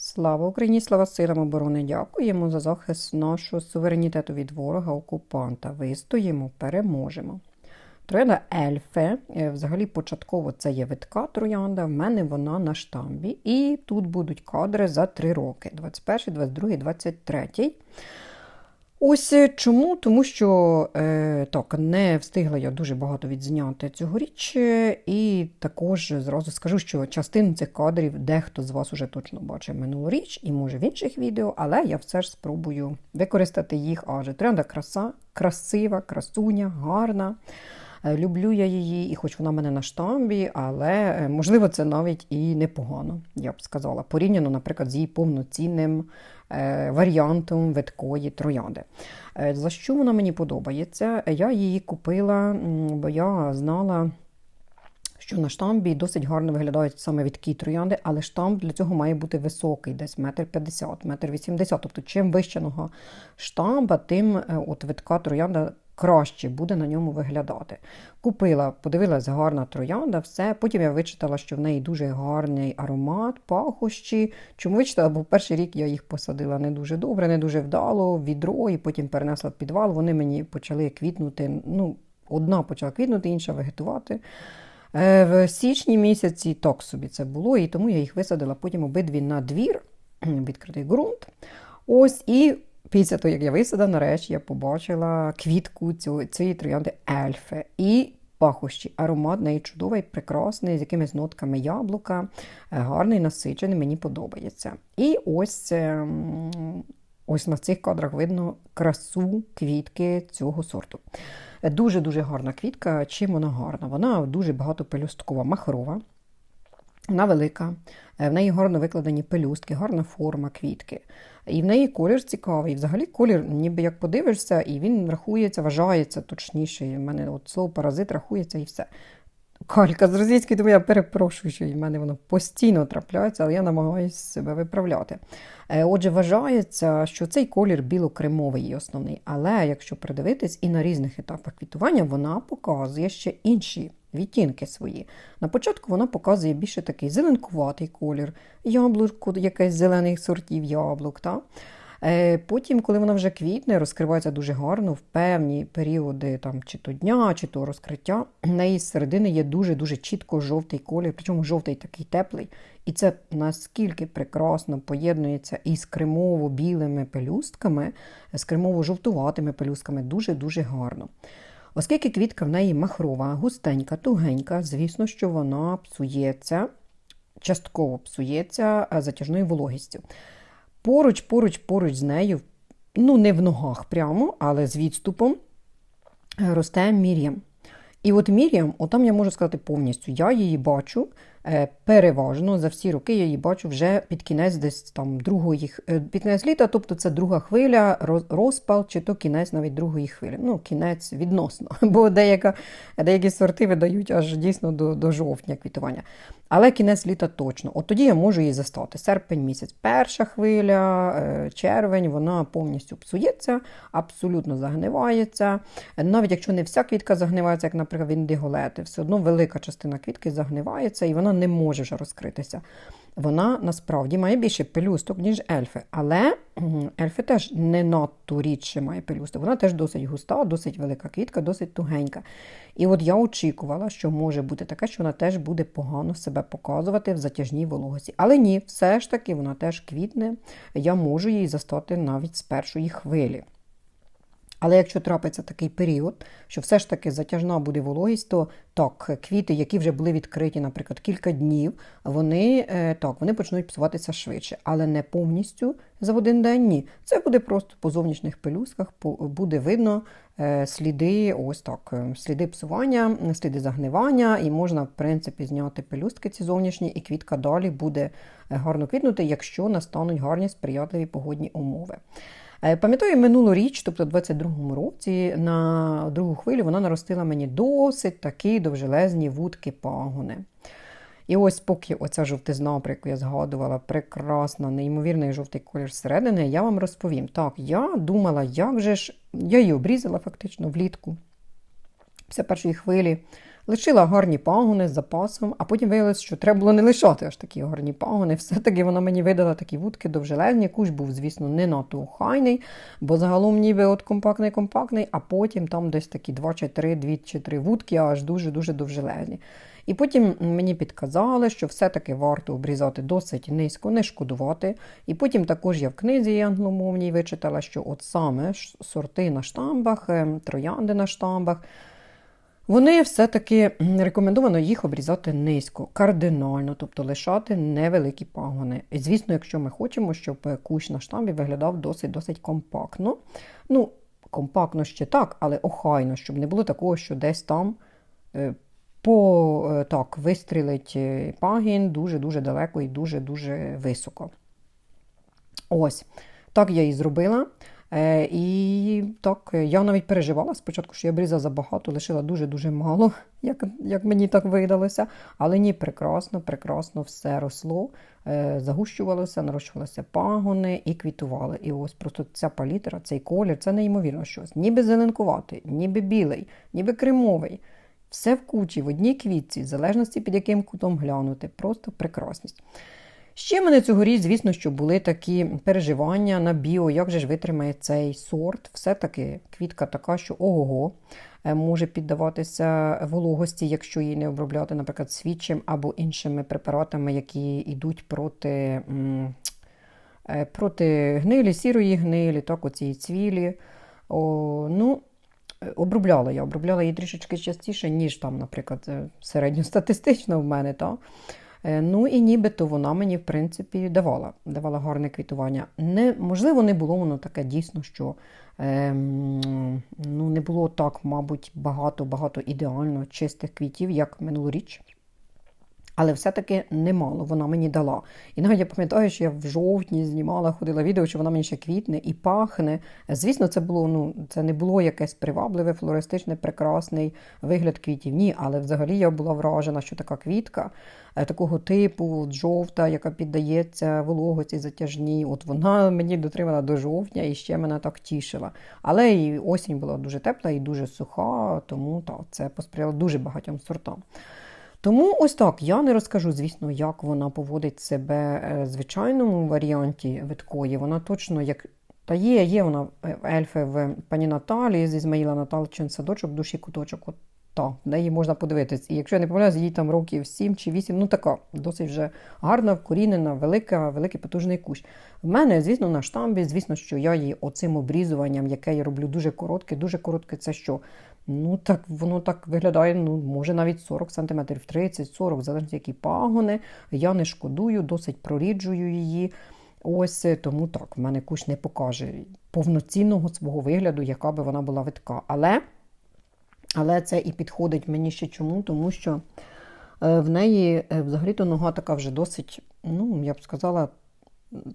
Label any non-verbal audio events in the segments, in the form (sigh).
Слава Україні, слава силам оборони! Дякуємо за захист нашого суверенітету від ворога окупанта. Вистоїмо, переможемо. Троянда Ельфе, е, взагалі початково це є витка троянда, в мене вона на штамбі. І тут будуть кадри за три роки: 21, 22, 23. Ось е, чому? Тому що е, так, не встигла я дуже багато відзняти цьогоріч, е, і також зразу скажу, що частину цих кадрів дехто з вас уже точно бачив минулоріч і може в інших відео, але я все ж спробую використати їх, адже тренда краса, красива, красуня, гарна. Е, Люблю я її, і хоч вона в мене на штамбі, але можливо це навіть і непогано, я б сказала, порівняно, наприклад, з її повноцінним варіантом видкої троянди. Е, За що вона мені подобається? Я її купила, бо я знала. Що на штамбі досить гарно виглядають саме відкі троянди, але штамп для цього має бути високий, десь метр п'ятдесят, метр вісімдесят. Тобто, чим вищеного штамба, тим е, от витка троянда краще буде на ньому виглядати. Купила, подивилась, гарна троянда, все. Потім я вичитала, що в неї дуже гарний аромат, пахощі. Чому вичитала? Бо перший рік я їх посадила не дуже добре, не дуже вдало, відро, і потім перенесла в підвал. Вони мені почали квітнути. Ну, одна почала квітнути, інша вегетувати. Е, В січні місяці так собі це було, і тому я їх висадила потім обидві на двір, відкритий ґрунт. Ось і після того, як я висадила, нарешті я побачила квітку цієї троянди ельфи. І пахощі. Аромат неї чудовий, прекрасний, з якимись нотками яблука, е, гарний, насичений, мені подобається. І ось. ем, Ось на цих кадрах видно красу квітки цього сорту. Дуже-дуже гарна квітка. Чим вона гарна? Вона дуже багатопелюсткова, махрова, вона велика, е, в неї гарно викладені пелюстки, гарна форма квітки. І в неї колір цікавий. Взагалі колір, ніби як подивишся, і він рахується, вважається точніше. У мене от слово паразит рахується і все. Калька з російської, тому я перепрошую, що в мене воно постійно трапляється, але я намагаюся себе виправляти. Е, Отже, вважається, що цей колір білокремовий є основний, але якщо придивитись і на різних етапах квітування, вона показує ще інші відтінки свої. На початку вона показує більше такий зеленкуватий колір, яблуко, якесь зелених сортів яблук. Та? Е, Потім, коли вона вже квітне, розкривається дуже гарно в певні періоди там, чи то дня, чи то розкриття. На її середини є дуже-дуже чітко жовтий колір, причому жовтий такий теплий. І це наскільки прекрасно поєднується із кремово-білими пелюстками, з кремово-жовтуватими пелюстками, дуже-дуже гарно. Оскільки квітка в неї махрова, густенька, тугенька, звісно, що вона псується, частково псується е, затяжною вологістю. Поруч, поруч, поруч з нею, ну не в ногах прямо, але з відступом, е, росте Мір'ям. І от Мір'ям, отам я можу сказати повністю, я її бачу е, переважно за всі роки я її бачу вже під кінець десь там другої е, під кінець літа, тобто це друга хвиля, розпал, чи то кінець навіть другої хвилі. Ну, кінець відносно, (laughs) бо деяка, деякі сорти видають аж дійсно до, до жовтня квітування. Але кінець літа точно. От тоді я можу її застати. Серпень місяць, перша хвиля, е, червень, вона повністю псується, абсолютно загнивається. Навіть якщо не вся квітка загнивається, як, наприклад, індиголети, все одно велика частина квітки загнивається і вона не може вже розкритися. Вона насправді має більше пелюсток, ніж ельфи. Але ельфи теж не надто рідше має пелюсток. Вона теж досить густа, досить велика квітка, досить тугенька. І от я очікувала, що може бути таке, що вона теж буде погано себе показувати в затяжній вологості. Але ні, все ж таки вона теж квітне. Я можу її застати навіть з першої хвилі. Але якщо трапиться такий період, що все ж таки затяжна буде вологість, то так, квіти, які вже були відкриті, наприклад, кілька днів, вони е, так, вони почнуть псуватися швидше, але не повністю за один день. Ні. Це буде просто по зовнішніх пелюсках, буде видно е, сліди, ось так, е, сліди псування, сліди загнивання, і можна, в принципі, зняти пелюстки ці зовнішні, і квітка далі буде гарно квітнути, якщо настануть гарні сприятливі погодні умови. Е, Пам'ятаю минулу річ, тобто в 22-му році, на другу хвилю вона наростила мені досить такі довжелезні вудки пагони. І ось поки оця жовтизна, про яку я згадувала, прекрасна, неймовірний жовтий колір зсередини, я вам розповім. Так, я думала, як же ж, я її обрізала фактично влітку. Після першої хвилі Лишила гарні пагони з запасом, а потім виявилось, що треба було не лишати аж такі гарні пагони. Все-таки вона мені видала такі вудки довжелезні. Кущ був, звісно, не надто охайний, бо загалом ніби от компактний-компактний, а потім там десь такі два чи три, дві чи три вудки, аж дуже-дуже довжелезні. І потім мені підказали, що все-таки варто обрізати досить низько, не шкодувати. І потім також я в книзі англомовній вичитала, що от саме сорти на штамбах, ем, троянди на штамбах. Вони все-таки рекомендовано їх обрізати низько, кардинально, тобто лишати невеликі пагони. І, звісно, якщо ми хочемо, щоб кущ на штамбі виглядав досить-досить компактно. Ну, компактно ще так, але охайно, щоб не було такого, що десь там е, по е, так, вистрілить е, пагін дуже-дуже далеко і дуже-дуже високо. Ось, так я і зробила. Е, І так, я навіть переживала спочатку, що я обрізала забагато, лишила дуже-дуже мало, (laughs) як як мені так видалося. Але ні, прекрасно, прекрасно все росло, е, загущувалося, нарощувалися пагони і квітували. І ось просто ця палітра, цей колір це неймовірно щось. Ніби зеленкуватий, ніби білий, ніби кремовий. Все в кучі, в одній квітці, в залежності під яким кутом глянути, просто прекрасність. Ще мене цьогоріч, звісно, що були такі переживання на біо, як же ж витримає цей сорт. Все-таки квітка така, що ого, е, може піддаватися вологості, якщо її не обробляти, наприклад, свічем або іншими препаратами, які йдуть проти е, проти гнилі, сірої гнилі, так, оці цвілі. О, ну, Обробляла я, обробляла її трішечки частіше, ніж там, наприклад, середньостатистично в мене. Так? Е, ну і нібито вона мені, в принципі, давала давала гарне квітування. Не, Можливо, не було воно таке дійсно, що е, ну, не було так, мабуть, багато-багато ідеально чистих квітів, як минулоріч. Але все-таки немало вона мені дала. І навіть я пам'ятаю, що я в жовтні знімала, ходила відео, що вона мені ще квітне і пахне. Звісно, це було, ну, це не було якесь привабливе, флористичне, прекрасний вигляд квітів. Ні, але взагалі я була вражена, що така квітка е, такого типу, жовта, яка піддається вологості затяжній. От вона мені дотримала до жовтня і ще мене так тішила. Але і осінь була дуже тепла і дуже суха, тому так, це посприяло дуже багатьом сортам. Тому ось так я не розкажу, звісно, як вона поводить себе е, в звичайному варіанті виткої. Вона точно як. Та є, є вона е, ельфи в пані Наталі з Ізмаїла Наталчин садочок, душі куточок. От та, де її можна подивитись. І якщо я не помиляюсь, їй там років 7 чи 8, ну така, досить вже гарна, вкорінена, велика, великий потужний кущ. В мене, звісно, на штамбі, звісно, що я її оцим обрізуванням, яке я роблю дуже коротке, дуже коротке, це що? Ну, так воно так виглядає, ну, може навіть 40 см, 30-40, залежно які пагони. Я не шкодую, досить проріджую її. Ось тому так, в мене кущ не покаже повноцінного свого вигляду, яка би вона була витка. Але але це і підходить мені ще чому, тому що е, в неї е, взагалі-то нога така вже досить, ну, я б сказала,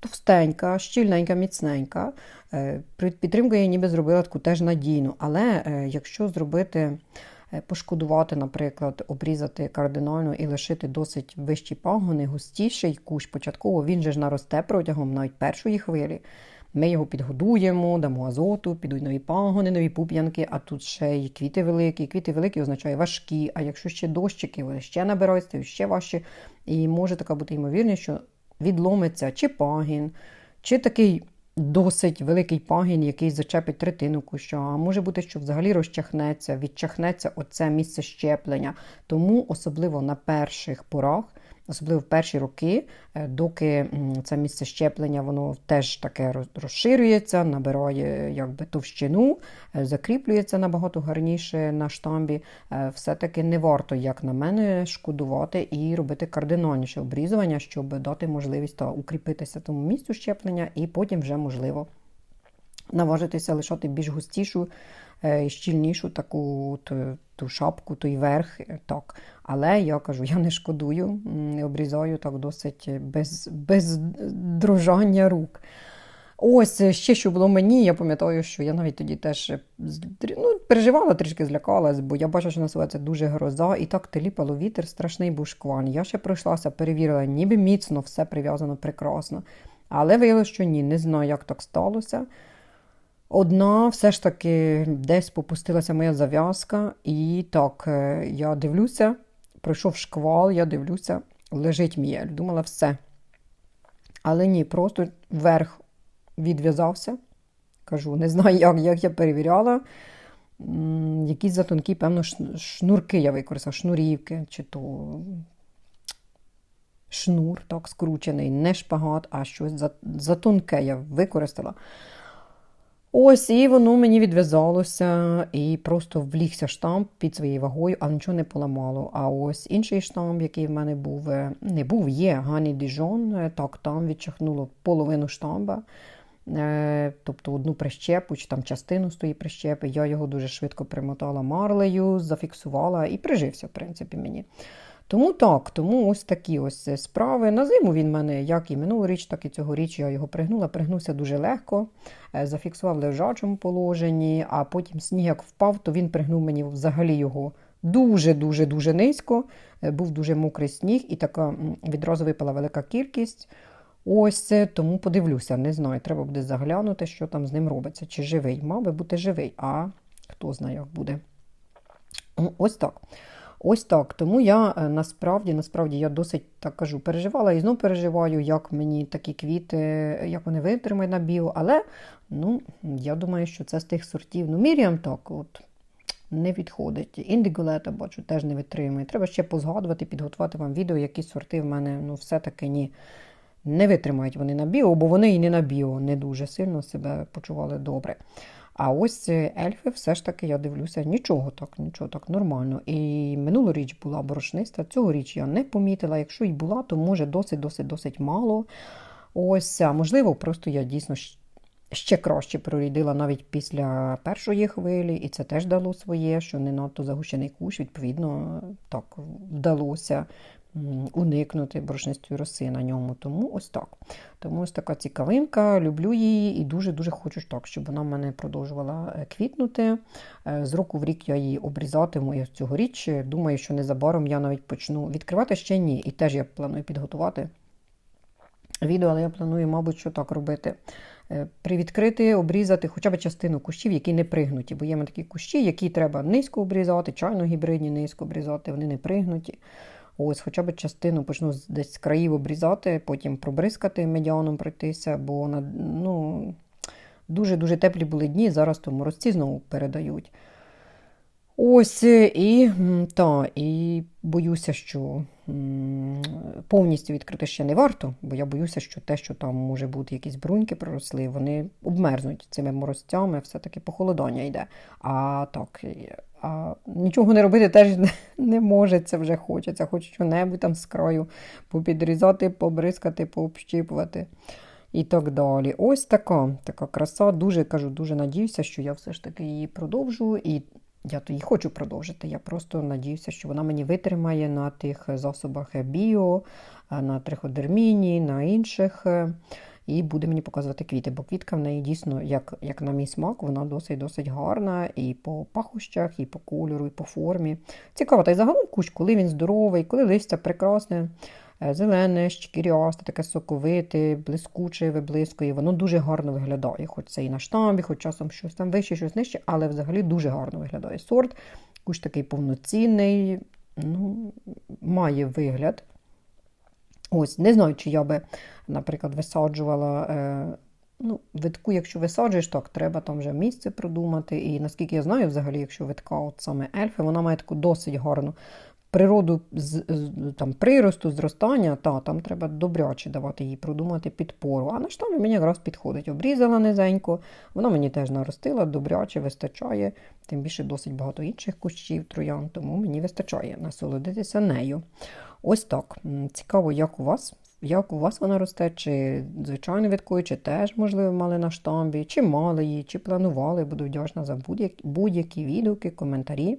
товстенька, щільненька, міцненька. Е, підтримка я ніби зробила таку теж надійну. Але якщо зробити, пошкодувати, наприклад, обрізати кардинально і лишити досить вищі пагони, густіший кущ початково, він же ж наросте протягом навіть першої хвилі. Ми його підгодуємо, дамо азоту, підуть нові пагони, нові пуп'янки, а тут ще й квіти великі. Квіти великі означає важкі, а якщо ще дощики, вони ще набираються, ще важчі. І може така бути ймовірність, що відломиться чи пагін, чи такий досить великий пагін, який зачепить третину куща. А може бути, що взагалі розчахнеться, відчахнеться оце місце щеплення. Тому особливо на перших порах особливо в перші роки, е, доки це місце щеплення воно теж таке розширюється, набирає якби товщину, е, закріплюється набагато гарніше на штамбі. Е, все-таки не варто, як на мене, шкодувати і робити кардинальніше обрізування, щоб дати можливість та укріпитися тому місцю щеплення, і потім вже можливо наважитися лишати більш густішу. Щільнішу таку ту шапку, той верх. так. Але я кажу, я не шкодую, обрізаю так досить без без дрожання рук. Ось ще що було мені, я пам'ятаю, що я навіть тоді теж ну, переживала, трішки злякалась, бо я бачила, що називається дуже гроза, і так теліпало вітер, страшний був шкван. Я ще пройшлася, перевірила, ніби міцно все прив'язано прекрасно. Але виявилося, що ні, не знаю, як так сталося. Одна все ж таки десь попустилася моя зав'язка, і так, е, я дивлюся, пройшов шквал, я дивлюся, лежить м'єль. Думала, все. Але ні, просто вверх відв'язався. Кажу, не знаю, як, як я перевіряла. Якісь затонкі, певно, шнурки я використала, шнурівки, чи то шнур, так, скручений, не шпагат, а щось затонке я використала. Ось, і воно мені відв'язалося і просто влігся штамп під своєю вагою, але нічого не поламало. А ось інший штамп, який в мене був, е, не був, є Гані Діжон, е, так, там відчахнуло половину штамба. Е, Тобто одну прищепу чи там частину з прищепи. Я його дуже швидко примотала марлею, зафіксувала і прижився, в принципі, мені. Тому так, тому ось такі ось е, справи. На зиму він мене, як і минулоріч, так і цьогоріч я його пригнула. Пригнувся дуже легко, е, зафіксував в лежачому положенні, а потім сніг як впав, то він пригнув мені взагалі його дуже-дуже дуже низько. Е, Був дуже мокрий сніг, і така відразу випала велика кількість. Ось тому подивлюся, не знаю. Треба буде заглянути, що там з ним робиться. Чи живий? Мав би бути живий, а хто знає, як буде. Ось так. Ось так. Тому я е, насправді, насправді я досить так кажу, переживала і знов переживаю, як мені такі квіти, як вони витримають на біо. Але ну, я думаю, що це з тих сортів. Ну, Міріам так, от. Не відходить. Індиголета, бачу, теж не витримує. Треба ще позгадувати, підготувати вам відео, які сорти в мене ну, все-таки ні, не витримають вони на біо, бо вони і не на біо не дуже сильно себе почували добре. А ось е, ельфи, все ж таки, я дивлюся, нічого так, нічого так нормально. І минулоріч була борошниста, цьогоріч я не помітила. Якщо й була, то може досить-досить-досить мало. Ось, можливо, просто я дійсно ще краще прорідила навіть після першої хвилі, і це теж дало своє, що не надто загущений кущ, відповідно, так вдалося уникнути борошнистої роси на ньому. Тому ось так. Тому ось така цікавинка, люблю її і дуже-дуже хочу так, щоб вона в мене продовжувала е, квітнути. Е, З року в рік я її обрізатиму і цьогоріч. Думаю, що незабаром я навіть почну відкривати ще ні. І теж я планую підготувати відео, але я планую, мабуть, що так робити. Е, Привідкрити, обрізати хоча б частину кущів, які не пригнуті. Бо є такі кущі, які треба низько обрізати, чайно гібридні низько обрізати, вони не пригнуті. Ось, хоча б частину почну десь з країв обрізати, потім пробризкати медіаном пройтися, бо на, ну, дуже-дуже теплі були дні, зараз то морозці знову передають. Ось е, і, та, і боюся, що повністю відкрити ще не варто, бо я боюся, що те, що там може бути якісь бруньки проросли, вони обмерзнуть цими морозцями, все-таки похолодання йде. А так, а нічого не робити теж не, не може, це вже хочеться. Хоч що-небудь там з краю попідрізати, побризкати, пообщіпувати. І так далі. Ось така така краса. Дуже кажу, дуже надіюся, що я все ж таки її продовжу. І я то її хочу продовжити. Я просто надіюся, що вона мені витримає на тих засобах біо, на триходерміні, на інших. е, І буде мені показувати квіти, бо квітка в неї дійсно, як, як на мій смак, вона досить-досить гарна і по пахощах, і по кольору, і по формі. Цікаво, та й загалом кущ, коли він здоровий, коли листя прекрасне, зелене, шкірясте, таке соковите, блискуче, виблискує. Воно дуже гарно виглядає. Хоч це і на штамбі, хоч часом щось там вище, щось нижче, але взагалі дуже гарно виглядає сорт. Кущ такий повноцінний, ну, має вигляд. Ось, не знаю, чи я би, наприклад, висаджувала. Е, ну, витку, якщо висаджуєш, так, треба там вже місце продумати. І наскільки я знаю, взагалі, якщо витка, от саме ельфи, вона має таку досить гарну природу там, приросту, зростання, та, там треба добряче давати їй продумати підпору. А на штамі мені якраз підходить. Обрізала низенько, вона мені теж наростила, добряче вистачає, тим більше досить багато інших кущів троян, тому мені вистачає насолодитися нею. Ось так. Цікаво, як у вас. Як у вас вона росте, чи звичайно відкою, чи теж, можливо, мали на штамбі, чи мали її, чи планували. Буду вдячна за будь-які будь-які відгуки, коментарі.